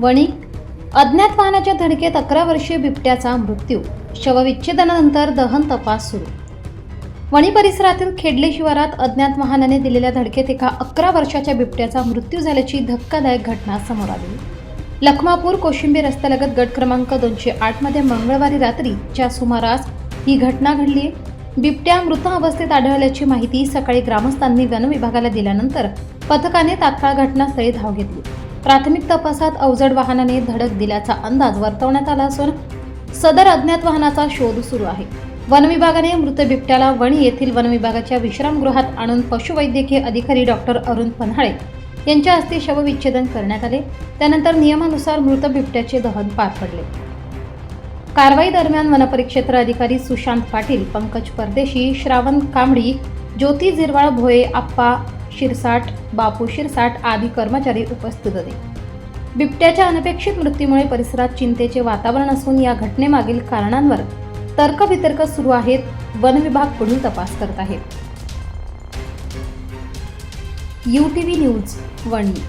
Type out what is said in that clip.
वणी अज्ञात वाहनाच्या धडकेत अकरा वर्षीय बिबट्याचा मृत्यू. शवविच्छेदनानंतर दहन तपास सुरू. वणी परिसरातील खेडले शिवारात अज्ञात वाहनाने दिलेल्या धडकेत एका अकरा वर्षाच्या बिबट्याचा मृत्यू झाल्याची धक्कादायक घटना समोर आली. लखमापूर कोशिंबी रस्त्यालगत गट क्रमांक दोनशे आठमध्ये मंगळवारी रात्रीच्या सुमारास ही घटना घडली बिबट्या मृत अवस्थेत आढळल्याची माहिती सकाळी ग्रामस्थांनी वन विभागाला दिल्यानंतर पथकाने तात्काळ घटनास्थळी धाव घेतली. प्राथमिक तपासात अवजड वाहनाने धडक दिल्याचा अंदाज वर्तवण्यात आला असून सदर अज्ञात वाहनाचा शोध सुरू आहे. वन विभागाने मृत बिबट्याला वणी येथील वन विभागाच्या विश्रामगृहात आणून पशुवैद्यकीय अधिकारी डॉक्टर अरुण पन्हाळे यांच्या हस्ते शवविच्छेदन करण्यात आले. त्यानंतर नियमानुसार मृत बिबट्याचे दहन पार पडले. कारवाई दरम्यान वनपरिक्षेत्र अधिकारी सुशांत पाटील पंकज परदेशी श्रावण कांबडी ज्योती झिरवाळ भोये आप्पा शिरसाट बापू शिरसाट आदी कर्मचारी उपस्थित होते. बिबट्याच्या अनपेक्षित मृत्यूमुळे परिसरात चिंतेचे वातावरण असून या घटनेमागील कारणांवर तर्कवितर्क सुरू आहेत वन विभाग पुढील तपास करत आहे U T V news Wani.